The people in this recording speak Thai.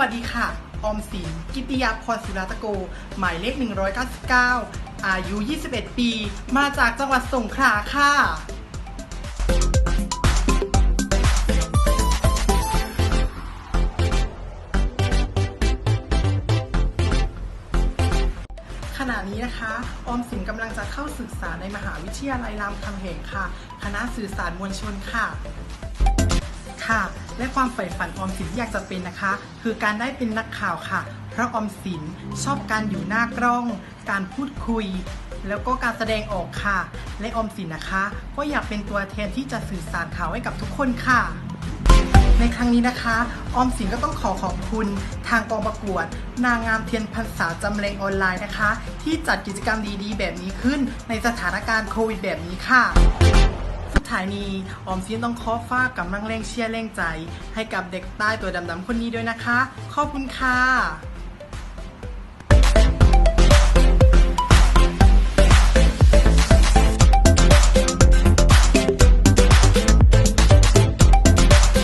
วัสดีค่ะ ออมสิน กิติยาพรสุราตะโก หมายเลข 199 อายุ 21 ปี มาจากจังหวัดสงขลาค่ะขณะนี้นะคะ ออมสินกำลังจะเข้าศึกษาในมหาวิทยาลัยรามคำแหงค่ะ คณะสื่อสารมวลชนค่ะ ค่ะ และความใฝ่ฝันออมสินที่อยากจะเป็นนะคะ คือการได้เป็นนักข่าวค่ะ เพราะออมสินชอบการอยู่หน้ากล้อง การพูดคุย แล้วก็การแสดงออกค่ะ และออมสินนะคะ ก็อยากเป็นตัวแทนที่จะสื่อสารข่าวให้กับทุกคนค่ะในครั้งนี้นะคะ ออมสินก็ต้องขอขอบคุณทางกองประกวด นางงามเทียนพรรษาจำเรงออนไลน์นะคะ ที่จัดกิจกรรมดีๆ แบบนี้ขึ้นในสถานการณ์โควิดแบบนี้ค่ะ สุดท้ายนี้ออมสินต้องขอฝากกำลังแรงเชียร์แรงใจ ให้กับเด็กใต้ตัวดำๆคนนี้ด้วยนะคะ ขอบคุณค่ะ